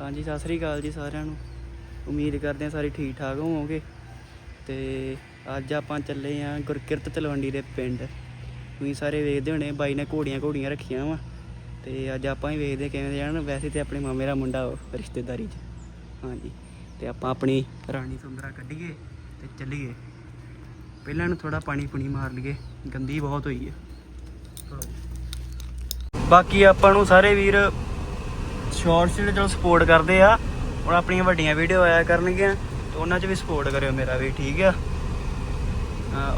ਹਾਂਜੀ, ਸਤਿ ਸ੍ਰੀ ਅਕਾਲ ਜੀ ਸਾਰਿਆਂ ਨੂੰ। ਉਮੀਦ ਕਰਦੇ ਹਾਂ ਸਾਰੇ ਠੀਕ ਠਾਕ ਹੋਵੋਗੇ। ਤੇ ਅੱਜ ਆਪਾਂ ਚੱਲੇ ਆਂ ਗੁਰਕਿਰਤ ਤਲਵੰਡੀ ਦੇ ਪਿੰਡ। ਤੁਸੀਂ ਸਾਰੇ ਵੇਖਦੇ ਹੋਣੇ, ਬਾਈ ਨੇ ਘੋੜੀਆਂ ਘੋੜੀਆਂ ਰੱਖੀਆਂ ਵਾ। ਤੇ ਅੱਜ ਆਪਾਂ ਹੀ ਵੇਖਦੇ ਕਿਵੇਂ ਦੇ ਜਾਣ। ਵੈਸੇ ਤੇ ਆਪਣੇ ਮਾਮੇ ਦਾ ਮੁੰਡਾ ਰਿਸ਼ਤੇਦਾਰੀ 'ਚ। ਹਾਂਜੀ, ਤੇ ਆਪਾਂ ਆਪਣੀ ਰਾਣੀ ਸੁੰਦਰਾ ਕੱਢੀਏ ਤੇ ਚੱਲੀਏ। ਪਹਿਲਾਂ ਨੂੰ ਥੋੜਾ ਪਾਣੀ ਪੁਣੀ ਮਾਰ ਲਈਏ। ਗੰਦੀ ਬਹੁਤ ਹੋਈ ਹੈ ਬਾਕੀ ਆਪਾਂ ਨੂੰ ਸਾਰੇ ਵੀਰ ਸ਼ਾਰਟਸ ਜਿਹੜੇ ਚਲੋ ਸਪੋਰਟ ਕਰਦੇ ਆ, ਹੁਣ ਆਪਣੀਆਂ ਵੱਡੀਆਂ ਵੀਡੀਓ ਆਇਆ ਕਰਨਗੀਆਂ, ਤੇ ਉਹਨਾਂ 'ਚ ਵੀ ਸਪੋਰਟ ਕਰਿਓ ਮੇਰਾ ਵੀ, ਠੀਕ ਆ?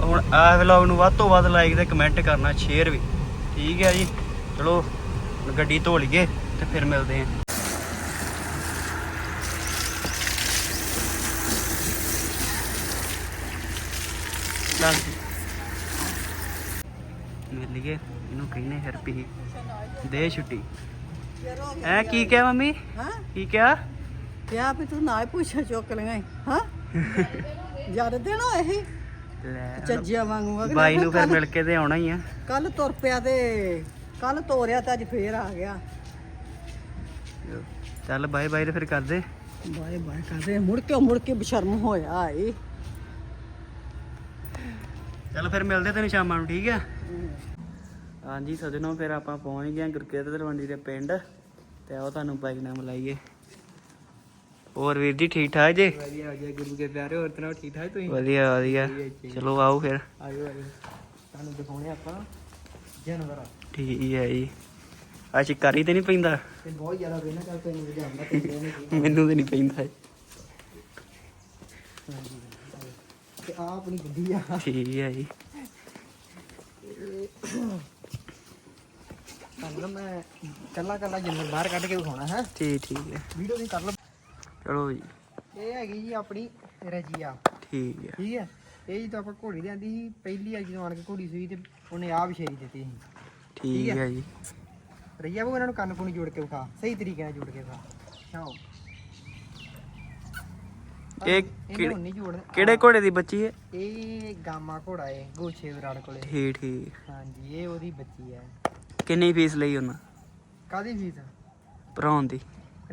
ਹੁਣ ਆਹ ਵਲੌਗ ਨੂੰ ਵੱਧ ਤੋਂ ਵੱਧ ਲਾਈਕ ਤੇ ਕਮੈਂਟ ਕਰਨਾ ਸ਼ੇਅਰ ਵੀ, ਠੀਕ ਹੈ ਜੀ? ਚਲੋ ਗੱਡੀ ਧੋ ਲਈਏ ਤੇ ਫਿਰ ਮਿਲਦੇ ਆਂ। ਚੱਲ ਮਿਲ ਲਈਏ, ਇਹਨੂੰ ਕਹਿੰਦੇ ਫਿਰ ਵੀ ਦੇ ਛੁੱਟੀ। ਐ ਕੀ ਕਿਹਾ ਮੰਮੀ? ਹਾਂ? ਕੀ ਕਿਹਾ? ਕਿਆ ਵੀ ਤੂੰ ਨਾ ਹੀ ਪੁੱਛ ਚੁੱਕ ਲਈਆਂ ਹਾਂ ਜਦ ਦੇਣਾ ਇਹ ਲੈ ਚੱਜਿਆ ਵਾਂਗੂ ਅਗਲੇ ਬਾਈ ਨੂੰ ਫਿਰ ਮਿਲ ਕੇ ਤੇ ਆਉਣਾ ਹੀ ਆ। ਕੱਲ ਤੁਰ ਪਿਆ ਤੇ ਕੱਲ ਤੋਰਿਆ ਤੇ ਅੱਜ ਫੇਰ ਆ ਗਿਆ। ਚੱਲ ਬਾਏ ਬਾਏ ਤੇ ਫਿਰ ਕਰਦੇ। ਬਾਏ ਬਾਏ ਕਰਦੇ ਮੁੜ ਕੇ ਮੁੜ ਕੇ ਬਸ਼ਰਮ ਹੋਇਆ ਏ। ਚੱਲ ਫਿਰ ਮਿਲਦੇ ਤੈਨੂੰ ਸ਼ਾਮਾਂ ਨੂੰ ਠੀਕ ਆ? ਹਾਂਜੀ ਸਜਣੋ ਫਿਰ ਆਪਾਂ ਪਹੁੰਚ ਗਏ ਹਾਂ ਗੁਰਕੇਤ ਤਲਵੰਡੀ ਦੇ ਪਿੰਡ ਤੇ ਆਓ ਤੁਹਾਨੂੰ ਬਾਈਕ ਨਾਲ ਮਿਲਾਈਏ। ਹੋਰ ਵੀਰ ਜੀ ਠੀਕ ਠਾਕ ਜੀ? ਵਧੀਆ ਵਧੀਆ। ਗੁਰੂ ਕੇ ਪਿਆਰੇ ਹੋਰ ਤਰ੍ਹਾਂ ਠੀਕ ਠਾਕ ਤੁਸੀਂ? ਵਧੀਆ ਵਧੀਆ। ਚਲੋ ਆਓ ਫਿਰ। ਆਇਓ ਆਇਓ ਤੁਹਾਨੂੰ ਦਿਖਾਉਣੇ ਆਪਾਂ ਜਾਨਵਰ। ਠੀਕ ਹੈ ਜੀ। ਆ ਸ਼ਿਕਾਰੀ ਤੇ ਨਹੀਂ ਪੈਂਦਾ? ਤੇ ਬਹੁਤ ਜ਼ਿਆਦਾ ਵੇਨਾ ਜਾਂਦਾ ਮੈਨੂੰ ਤੇ ਨਹੀਂ ਪੈਂਦਾ ਹਾਂਜੀ ਤੇ ਆ ਆਪਣੀ ਗੱਡੀ ਆ। ਠੀਕ ਹੈ ਜੀ। ਤੁਹਾਨੂੰ ਮੈਂ ਕੱਲਾ ਕੱਲਾ ਜਾਨਵਰ ਬਾਹਰ ਕੱਢ ਕੇ ਦਿਖਾਉਣਾ ਹੈ। ਠੀਕ ਠੀਕ ਹੈ। ਵੀਡੀਓ ਵੀ ਕਰ ਲਓ। ਚਲੋ ਜੀ। ਇਹ ਹੈਗੀ ਜੀ ਆਪਣੀ ਰਜੀਆ। ਠੀਕ ਹੈ। ਠੀਕ ਹੈ? ਇਹ ਜਦੋਂ ਆਪਾਂ ਘੋੜੀ ਲਿਆਂਦੀ ਸੀ ਪਹਿਲੀ ਵਾਰ ਜਦੋਂ ਆਣ ਕੇ ਘੋੜੀ ਸੂਈ ਤੇ ਉਹਨੇ ਆ ਵਿਸ਼ੇਰੀ ਦਿੱਤੀ ਸੀ। ਠੀਕ ਹੈ? ਜੀ। ਰਈਆ ਉਹ ਇਹਨਾਂ ਨੂੰ ਕੰਨ ਪੁਣੀ ਜੋੜ ਕੇ ਵਿਖਾ। ਸਹੀ ਤਰੀਕੇ ਨਾਲ ਜੋੜ ਕੇ ਵਿਖਾ। ਚਾਓ ਇਹ ਕਿਹੜੇ ਘੋੜੇ ਦੀ ਬੱਚੀ ਹੈ? ਇਹ ਗਾਮਾ ਘੋੜਾ ਏ ਗੋਛੇ ਵਿਰਾੜ ਕੋਲੇ। ਠੀਕ ਠੀਕ। ਹਾਂਜੀ ਇਹ ਉਹਦੀ ਬੱਚੀ ਹੈ। ਕਿੰਨੀ ਫੀਸ ਲਈ ਉਹਨਾਂ? ਕਾਦੀ ਫੀਸ ਭਰਾਉਣ ਦੀ।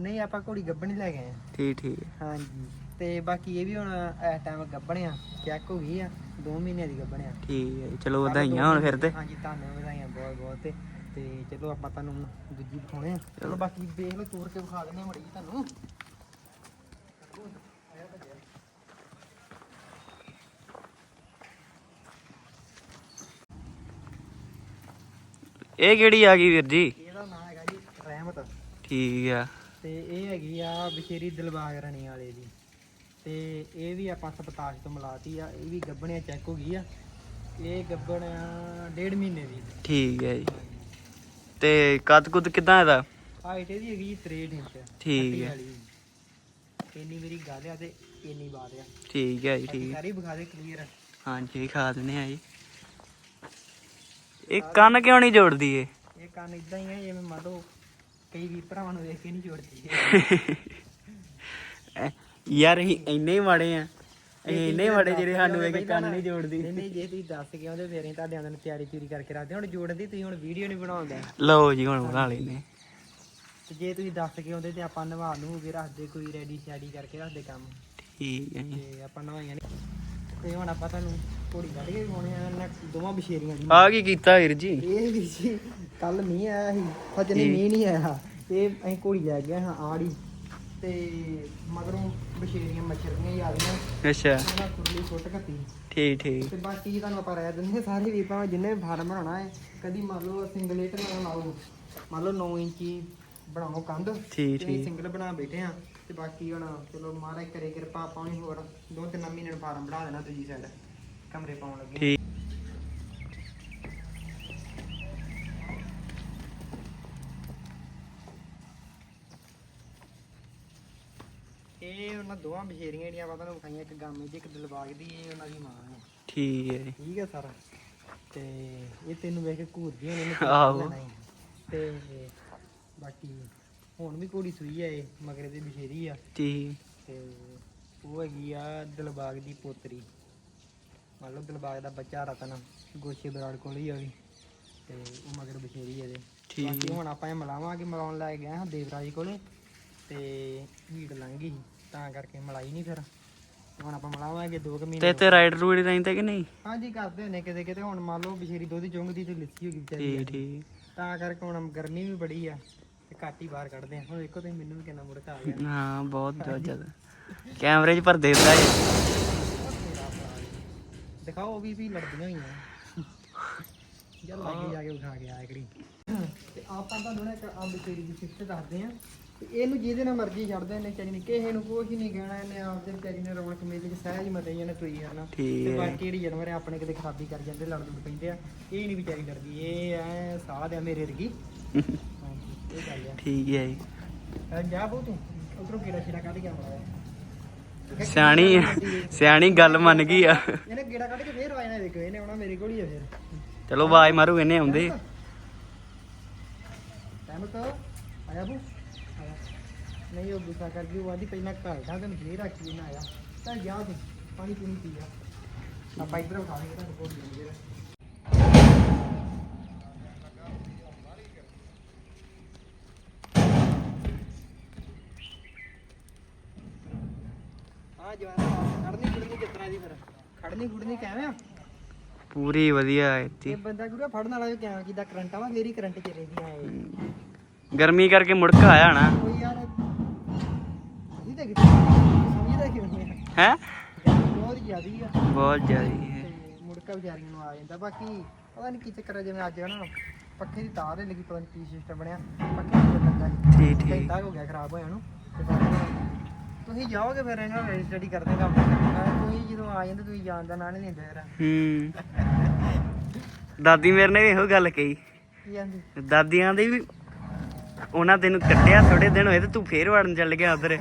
ਨਹੀਂ ਆਪਾਂ ਘੋੜੀ ਗੱਬਣ ਹੀ ਲੈ ਗਏ ਆ। ਠੀਕ ਠੀਕ ਹੈ ਹਾਂਜੀ। ਤੇ ਬਾਕੀ ਇਹ ਵੀ ਹੁਣ ਇਸ ਟਾਈਮ ਗੱਬਣ ਆ ਚੈੱਕ ਹੋ ਗਈ ਆ 2 ਮਹੀਨਿਆਂ ਦੀ ਗੱਬਣ ਆ। ਠੀਕ ਹੈ ਜੀ। ਚਲੋ ਵਧਾਈਆਂ ਹੁਣ ਫਿਰ ਤੇ। ਹਾਂਜੀ ਤੁਹਾਨੂੰ ਵਧਾਈਆਂ ਬਹੁਤ ਬਹੁਤ ਤੇ। ਤੇ ਚਲੋ ਆਪਾਂ ਤੁਹਾਨੂੰ ਦੂਜੀ ਦਿਖਾਉਣੇ ਆ। ਚਲੋ ਬਾਕੀ ਵੇਖ ਲਓ ਤੋੜ ਕੇ ਵਿਖਾ ਦਿੰਦੇ ਆ ਮੜੀ ਤੁਹਾਨੂੰ। ਇਹ ਕਿਹੜੀ ਆ ਗਈ ਵੀਰ ਜੀ? ਇਹਦਾ ਨਾਮ ਹੈਗਾ ਜੀ ਰਹਿਮਤ। ਠੀਕ ਆ। ਤੇ ਇਹ ਹੈਗੀ ਆ ਬਸ਼ੇਰੀ ਦਿਲਬਾਗ ਰਣੀ ਵਾਲੇ ਦੀ। ਤੇ ਇਹ ਵੀ ਆਪਾਂ ਸਪਤਾਸ਼ ਤੋਂ ਮਿਲਾਤੀ ਆ ਇਹ ਵੀ ਗੱਬਣਿਆ ਚੈੱਕ ਹੋ ਗਈ ਆ। ਇਹ ਗੱਬਣ ਡੇਢ ਮਹੀਨੇ ਦੀ। ਠੀਕ ਹੈ ਜੀ। ਤੇ ਕੱਦ ਕੁੱਦ ਕਿਦਾਂ ਇਹਦਾ? ਹਾਈਟ ਇਹਦੀ ਹੈਗੀ ਜੀ 63 ਇੰਚ। ਠੀਕ ਹੈ। ਇੰਨੀ ਮੇਰੀ ਗੱਲ ਆ ਤੇ ਇੰਨੀ ਬਾਤ ਆ। ਠੀਕ ਹੈ ਜੀ ਠੀਕ। ਸਾਰੀ ਵਿਖਾ ਦੇ ਕਲੀਅਰ ਹਾਂਜੀ ਖਾ ਦਿੰਦੇ ਆ ਜੀ। ਇਹ ਕੰਨ ਕਿਉਂ ਨਹੀਂ ਜੋੜਦੀ ਏ ਇਹ ਕੰਨ ਇਦਾਂ ਹੀ ਆ ਜਿਵੇਂ ਮੰਨ ਲਓ ਕਈ ਵੀਰ ਭਰਾਵਾਂ ਨੂੰ ਵੇਖ ਕੇ ਨਹੀਂ ਜੋੜਦੀ ਯਾਰ ਅਸੀਂ ਇੰਨੇ ਹੀ ਮਾੜੇ ਆ। ਅਸੀਂ ਇੰਨੇ ਹੀ ਮਾੜੇ ਜਿਹੜੇ ਸਾਨੂੰ ਕੇ ਕੰਨ ਨਹੀਂ ਜੋੜਦੀ। ਨਹੀਂ ਨਹੀਂ ਜੇ ਤੁਸੀਂ ਦੱਸ ਕੇ ਆਉਂਦੇ ਫੇਰ ਅਸੀਂ ਤੁਹਾਡੇ ਆਂਦੇ ਨੂੰ ਤਿਆਰੀ ਤਿਉਰੀ ਕਰਕੇ ਰੱਖਦੇ ਹੁਣ ਜੋੜਨ ਦੀ ਤੁਸੀਂ ਹੁਣ ਵੀਡੀਓ ਨਹੀਂ ਬਣਾਉਂਦੇ। ਲਓ ਜੀ ਹੁਣ ਬਣਾ ਲੈਨੇ ਤੇ ਜੇ ਤੁਸੀਂ ਦੱਸ ਕੇ ਆਉਂਦੇ ਤੇ ਆਪਾਂ ਨਵਾ ਨੂੰ ਕੇ ਰੱਖਦੇ ਕੋਈ ਰੈਡੀ ਸ਼ੈਡੀ ਕਰਕੇ ਰੱਖਦੇ ਕੰਮ। ਠੀਕ ਹੈ ਜੀ। ਤੇ ਆਪਾਂ ਨਵਾਈਆਂ ਨਹੀਂ ਤੇ ਹੁਣ ਆਪਾਂ ਤੁਹਾਨੂੰ ਘੋੜੀ ਕੱਢ ਕੇ ਵਿਖਾਉਣੇ ਆ next ਦੋਵਾਂ ਬਸ਼ੇਰੀਆਂ ਦੀ। ਆ ਕੀ ਕੀਤਾ ਵੀਰ ਜੀ? ਇਹ ਵੀ ਜੀ ਕੱਲ ਮੀਂਹ ਆਇਆ ਸੀ ਸੱਚ ਨਹੀਂ ਮੀਂਹ ਨਹੀਂ ਆਇਆ। ਇਹ ਅਸੀਂ ਘੋੜੀ ਲੈ ਗਏ ਹਾਂ ਆੜੀ। ਤੇ ਮਗਰੋਂ ਬਸ਼ੇਰੀਆਂ ਮੱਛਰੀਆਂ ਹੀ ਆ ਗਈਆਂ। ਅੱਛਾ। ਉਹਨਾਂ ਕੁਰਲੀ ਸੁੱਟ ਘੱਤੀ ਠੀਕ ਠੀਕ। ਤੇ ਬਾਕੀ ਜੀ ਤੁਹਾਨੂੰ ਆਪਾਂ ਰਹਿ ਦਿੰਦੇ ਸਾਰੇ ਵੀਰ ਭਾਵੇਂ ਜਿੰਨੇ ਵੀ ਫਾਰਮ ਬਣਾਉਣਾ ਹੈ ਕਦੀ ਮੰਨ ਲਓ ਸਿੰਗਲੇਟਰ ਨਾਲ ਬਣਾਓ। ਮੰਨ ਲਓ 9 ਇੰਚੀ ਬਣਾਓ ਕੰਧ ਠੀਕ ਠੀਕ। ਸਿੰਗਲ ਬਣਾ ਬੈਠੇ ਆ ਤੇ ਬਾਕੀ ਹੁਣ ਚਲੋ ਮਹਾਰਾਜ ਕਰੇ ਕਿਰਪਾ ਆਪਾਂ ਵੀ ਹੋਰ ਦੋ ਤਿੰਨ ਮਹੀਨੇ ਨੂੰ ਫਾਰਮ ਬਣਾ ਦੇਣਾ ਦੂਜੀ ਸਾਈਡ ਕਮਰੇ ਪਾਉਣ ਲੱਗੇ। ਠੀਕ। ਇਹ ਉਹਨਾਂ ਦੋਵਾਂ ਬਸ਼ੇਰੀਆਂ ਜਿਹੜੀਆਂ ਆਪਾਂ ਤੁਹਾਨੂੰ ਵਿਖਾਈਆਂ ਇੱਕ ਗਾਮੇ ਦੀ ਇੱਕ ਦਿਲਬਾਗ ਦੀ ਇਹ ਉਹਨਾਂ ਦੀ ਮਾਂ ਹੈ ਠੀਕ ਹੈ ਜੀ। ਠੀਕ ਹੈ ਸਰ। ਤੇ ਇਹ ਤੈਨੂੰ ਵੇਖ ਕੇ ਆਹੋ। ਤੇ ਬਾਕੀ ਹੁਣ ਵੀ ਘੋੜੀ ਸੂਈ ਹੈ ਇਹ ਮਗਰੇ ਦੀ ਬਸ਼ੇਰੀ ਆ। ਠੀਕ। ਤੇ ਉਹ ਹੈਗੀ ਆ ਦਿਲਬਾਗ ਦੀ ਪੋਤਰੀ। ਮੰਨ ਲਓ ਦਿਲਬਾਗ ਦਾ ਬੱਚਾ ਰਤਨ ਗੋਸ਼ੇ ਬਰਾੜ ਕੋਲ ਹੀ ਆ ਵੀ ਤੇ ਉਹ ਮਗਰ ਬਸ਼ੇਰੀ ਇਹਦੇ। ਠੀਕ। ਬਾਕੀ ਹੁਣ ਆਪਾਂ ਇਹ ਮਿਲਾਵਾਂਗੇ ਮਿਲਾਉਣ ਲੈ ਗਏ ਹਾਂ ਦੇਵਰਾਜ ਕੋਲੇ ਤੇ ਹੀਟ ਲੰਘ ਗਈ ਸੀ, ਤਾਂ ਕਰਕੇ ਮਲਾਈ ਨਹੀਂ ਫਿਰ। ਹੁਣ ਆਪਾਂ ਮਲਾਵਾਂਗੇ 2 ਮਹੀਨੇ ਤੇ ਤੇ ਰਾਈਡ ਰੂਡ ਰਹਿੰਦਾ ਕਿ ਨਹੀਂ? ਹਾਂਜੀ ਕਰਦੇ ਨੇ ਕਿਤੇ ਕਿਤੇ ਹੁਣ ਮੰਨ ਲਓ ਬਸ਼ੇਰੀ ਦੁੱਧ ਚੁੰਗਦੀ ਤੇ ਲਿੱਸੀ ਹੋ ਗਈ ਵਿਚਾਰੀ ਠੀਕ। ਠੀਕ। ਤਾਂ ਕਰਕੇ ਹੁਣ ਗਰਮੀ ਵੀ ਬੜੀ ਆ ਤੇ ਘੱਟ ਹੀ ਬਾਹਰ ਕੱਢਦੇ ਆ। ਹੁਣ ਦੇਖੋ ਤੁਸੀਂ ਮੈਨੂੰ ਵੀ ਕਿੰਨਾ ਮੁੜਕਾ ਆ ਗਿਆ। ਹਾਂ ਬਹੁਤ ਜ਼ਿਆਦਾ। ਕੈਮਰੇ 'ਚ ਪਰ ਦੇਖਦਾ ਜੀ। ਦਿਖਾਓ ਉਹ ਵੀ ਵੀ ਲੜਦੀਆਂ ਹੋਈਆਂ। ਚੱਲ ਲੱਗੇ ਜਾ ਕੇ ਉਠਾ ਕੇ ਆ ਇਕੜੀ ਤੇ ਆਪਾਂ ਤੁਹਾਨੂੰ ਨਾ ਇੱਕ ਅੰਬ ਤੇਰੀ ਦੀ ਸਿਫਤ ਦੱਸਦੇ ਆ ਤੇ ਇਹਨੂੰ ਜਿਹਦੇ ਨਾਲ ਮਰਜ਼ੀ ਛੱਡਦੇ ਨੇ ਚਾਹੀ ਨਹੀਂ ਕਿਸੇ ਨੂੰ ਕੁਝ ਨਹੀਂ ਕਹਿਣਾ ਇਹਨੇ ਆਪਦੇ ਵਿਚਾਰੀ ਨੇ ਰੌਣਕ ਮੇਲੇ 'ਚ ਸਹਿਜ ਮਤੇ ਇਹਨੇ ਤੁਰੀ ਜਾਣਾ। ਤੇ ਬਾਕੀ ਜਿਹੜੀ ਜਾਨਵਰ ਆ ਆਪਣੇ ਕਿਤੇ ਖਰਾਬੀ ਕਰ ਜਾਂਦੇ ਲੜ ਲੁੜ ਪੈਂਦੇ ਆ। ਇਹ ਨਹੀਂ ਵਿਚਾਰੀ ਲੜਦੀ ਇਹ ਐ ਸਾਧ ਆ ਮੇਰੇ ਆ। ਠੀਕ ਹੈ ਜੀ। ਜਾ ਬੋ ਤੂੰ ਉਧਰੋਂ ਕੀੜਾ ਛੀੜਾ ਕੱਢ ਕੇ ਆਉਣਾ। ਸਿਆਣੀ ਸਿਆਣੀ ਗੱਲ ਮੰਨ ਗਈ ਆ। ਇਹਨੇ ਕੀੜਾ ਕੱਢ ਕੇ ਫੇਰ ਆ ਜਾਣਾ ਦੇਖੋ ਇਹਨੇ ਆਉਣਾ ਮੇਰੇ ਕੋਲ ਹੀ ਆ ਫੇਰ। ਚਲੋ ਆਵਾਜ਼ ਮਾਰੂ ਇਹਨੇ ਆਉਂਦੇ। ਟਾਈਮ ਤੋ ਆਇਆ ਬੂ। ਆਇਆ ਨਹੀਂ ਉਹ ਗੁੱਸਾ ਕਰ ਗਈ ਉਹ ਆਦੀ ਪਹਿਲਾਂ ਘਰ ਦਾ ਤੈਨੂੰ ਫੇਰ ਰੱਖੀ ਨਾ ਆਇਆ। ਚੱਲ ਜਾ ਤੂੰ ਪਾਣੀ ਪੂਣੀ ਪੀ ਆਪਾਂ ਇੱਧਰ ਉਠਾ ਲੈਂਗੇ ਤਾਂ ਕੋਲ ਦੇ ਆ ਜਵਾਨ ਖੜਨੀ ਖੁੜਨੀ ਕਿਸ ਤਰ੍ਹਾਂ ਦੀ ਫਿਰ। ਖੜਨੀ ਖੁੜਨੀ ਕਿਵੇਂ ਆ? ਪੂਰੀ ਵਧੀਆ ਹੈ ਤੀ ਇਹ ਬੰਦਾ ਗੁਰੂ ਫੜਨ ਵਾਲਾ ਵੀ ਕਿਵੇਂ ਕਿਦਾ ਕਰੰਟ ਆਵਾ ਹੀ ਕਰੰਟ ਚੱਲੇਗੀ ਆ ਗਰਮੀ ਕਰਕੇ ਮੁੜਕਾ ਆਇਆ ਨਾ ਕੋਈ ਯਾਰ ਇਹ ਤਾਂ ਕਿਤੇ ਸਮਝਦਾ ਕਿਉਂ ਨਹੀਂ ਹੈ? ਬਹੁਤ ਜ਼ਿਆਦੀ ਆ। ਬਹੁਤ ਜ਼ਿਆਦੀ ਹੈ। ਤੇ ਮੁੜਕਾ ਵਿਚਾਰੀਆਂ ਨੂੰ ਆ ਜਾਂਦਾ। ਬਾਕੀ ਪਤਾ ਨਹੀਂ ਕੀ ਚੱਕਰ ਆ ਜਿਵੇਂ ਅੱਜ ਨਾ ਪੱਖੇ ਦੀ ਤਾਰ ਹੀ ਲੱਗੀ ਪਤਾ ਨਹੀਂ ਕੀ ਸਿਸਟਮ ਬਣਿਆ। ਪੱਖੇ ਦੀ ਲੱਗਾ ਠੀਕ ਠੀਕ। ਘੰਟਾ ਹੋ ਗਿਆ ਖਰਾਬ ਹੋਇਆ ਨੂੰ ਤੁਸੀਂ ਜਾਓਗੇ ਫਿਰ ਇਹਨਾਂ ਨੂੰ ਸਟੱਡੀ ਕਰਦੇ ਕੰਮ। ਤੁਸੀਂ ਜਦੋਂ ਆ ਜਾਂਦੇ ਤੁਸੀਂ ਜਾਣ ਦਾ ਨਾਂ ਨਹੀਂ ਲੈਂਦੇ ਫਿਰ। ਹੂੰ। ਦਾਦੀ ਮੇਰੇ ਨੇ ਵੀ ਇਹੋ ਗੱਲ ਕਹੀ। ਕੀ ਜਾਂਦੀ ਦਾਦੀਆਂ ਦੇ ਵੀ ਉਹਨਾਂ ਤੈਨੂੰ ਕੱਟਿਆ ਥੋੜੇ ਦਿਨ ਹੋਏ ਤੇ ਤੂੰ ਫੇਰ ਵੜਨ ਚੱਲ ਗਿਆ ਉਧਰ।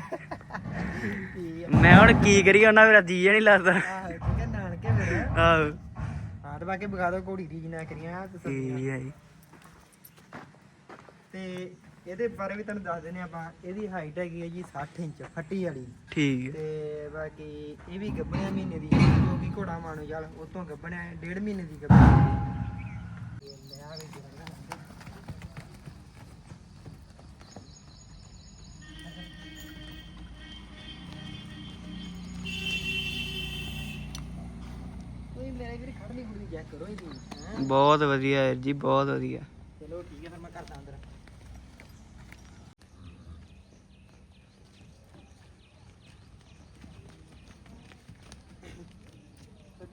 ਮੈਂ ਹੁਣ ਕੀ ਕਰੀਏ ਉਹਨਾਂ ਮੇਰਾ ਜੀ ਨਹੀਂ ਲੱਗਦਾ। ਆਹ ਠੀਕ ਹੈ ਨਾਨਕੇ ਫਿਰ। ਆਹੋ। ਹਾਂ ਤੇ ਬਾਕੀ ਵਿਖਾ ਦਿਓ ਘੋੜੀ ਦੀ ਨਾ ਕਰੀਆਂ ਤੇ ਤੇ ਇਹਦੇ ਬਾਰੇ ਵੀ ਤੁਹਾਨੂੰ ਦੱਸ ਦਿੰਦੇ ਆਪਾਂ। ਇਹਦੀ ਹਾਈਟ ਹੈਗੀ ਹੈ ਜੀ 60 ਇੰਚ ਫੱਟੀ ਵਾਲੀ। ਠੀਕ ਹੈ। ਤੇ ਬਾਕੀ ਇਹ ਵੀ ਗੱਭਣਿਆ ਮਹੀਨੇ ਦੀ ਹੈ, ਜੋ ਕਿ ਘੋੜਾ ਮਾਨੋ ਚੱਲ ਉਹ ਤੋਂ ਗੱਭਣਿਆ ਹੈ, ਡੇਢ ਮਹੀਨੇ ਦੀ ਗੱਭਣ ਇਹ ਲੈ ਆ ਵੀ ਜਰਾ ਕੋਈ ਮੇਰੇ ਵੀਰ ਖੜਨੀ ਖੁੜਨੀ ਚੈੱਕ ਕਰੋ ਇਹਦੀ ਹੈਂ? ਬਹੁਤ ਵਧੀਆ ਜੀ ਬਹੁਤ ਵਧੀਆ। ਚਲੋ ਠੀਕ ਹੈ ਫਿਰ ਮੈਂ ਕਰਦਾ ਅੰਦਰ।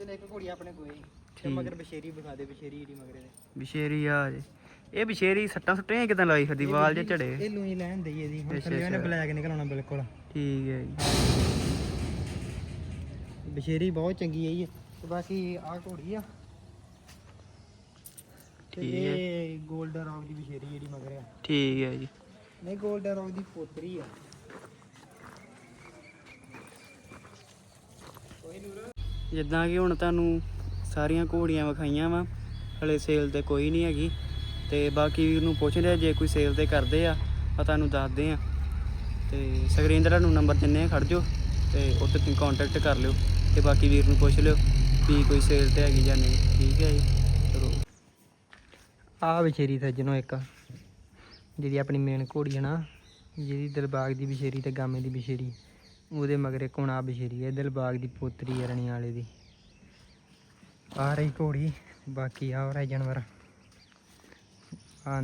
ਸੱਜਣ ਇੱਕ ਘੋੜੀ ਆਪਣੇ ਕੋਲ ਤੇ ਠੀਕ। ਮਗਰ ਬਸ਼ੇਰੀ ਵਿਖਾ ਦੇ ਬਸ਼ੇਰੀ ਜਿਹੜੀ ਮਗਰੇ ਦੇ ਬਸ਼ੇਰੀ ਆ ਜੇ। ਇਹ ਬਸ਼ੇਰੀ ਸੱਟਾਂ ਸੁੱਟੀਆਂ ਕਿਦਾਂ ਲਾਈ ਫਿਰਦੀ ਵਾਲ ਜੇ ਝੜੇ। ਇਹ ਲੂਈ ਲੈਣ ਦਈ ਇਹਦੀ। ਹੁਣ ਅੱਛਾ, ਥੱਲੇ ਉਹਨੇ ਅੱਛਾ। ਬਲੈਕ ਨਿਕਲਣਾ ਬਿਲਕੁਲ। ਠੀਕ ਹੈ ਜੀ। ਬਸ਼ੇਰੀ ਬਹੁਤ ਚੰਗੀ ਹੈ। ਜੀ ਤੇ ਬਾਕੀ ਆਹ ਘੋੜੀ ਆ। ਤੇ ਠੀਕ ਹੈ। ਇਹ 골ਡਨ ਰੌਕ ਦੀ ਬਸ਼ੇਰੀ ਜਿਹੜੀ ਮਗਰ ਆ। ਠੀਕ ਹੈ ਜੀ। ਨਹੀਂ 골ਡਨ ਰੌਕ ਦੀ ਪੋਤਰੀ ਆ। ਜਿੱਦਾਂ ਕਿ ਹੁਣ ਤੁਹਾਨੂੰ ਸਾਰੀਆਂ ਘੋੜੀਆਂ ਵਿਖਾਈਆਂ ਵਾ, ਹਲੇ ਸੇਲ ਤੇ ਕੋਈ ਨਹੀਂ ਹੈਗੀ। ਤੇ ਬਾਕੀ ਵੀਰ ਨੂੰ ਪੁੱਛ ਰਿਹਾ, ਜੇ ਕੋਈ ਸੇਲ ਤੇ ਕਰਦੇ ਆ ਤਾਂ ਤੁਹਾਨੂੰ ਦੱਸਦੇ ਆ। ਤੇ ਸਕਰੀਨ ਤੇ ਤੁਹਾਨੂੰ ਨੰਬਰ ਦਿੰਨੇ ਆ, ਖੜ ਜਾਓ ਤੇ ਉੱਤੇ ਤੁਸੀਂ ਕੰਟੈਕਟ ਕਰ ਲਿਓ। ਤੇ ਬਾਕੀ ਵੀਰ ਨੂੰ ਪੁੱਛ ਲਿਓ ਵੀ ਕੋਈ ਸੇਲ ਤੇ ਹੈਗੀ ਜਾਂ ਨਹੀਂ। ਠੀਕ ਹੈ ਜੀ, ਚਲੋ। ਆ ਵਿਸ਼ੇਰੀ ਸੱਜਣੋ ਇੱਕ ਜਿਹੜੀ ਆਪਣੀ ਮੇਨ ਘੋੜੀ ਹੈ ਨਾ, ਜਿਹਦੀ ਦਰਬਾਗ ਦੀ ਵਿਸ਼ੇਰੀ ਤੇ ਗਾਮੇ ਦੀ ਵਿਸ਼ੇਰੀ ਉਹਦੇ ਮਗਰ ਇੱਕ ਹੁਣ ਆ ਵਿਸ਼ੇਰੀ ਹੈ, ਦਿਲਬਾਗ ਦੀ ਪੋਤਰੀ ਹੈ ਰਣੀ ਵਾਲੇ ਦੀ। ਆ ਰਹੀ ਘੋੜੀ, ਬਾਕੀ ਆ ਰਿਹਾ ਜਾਨਵਰ। ਆ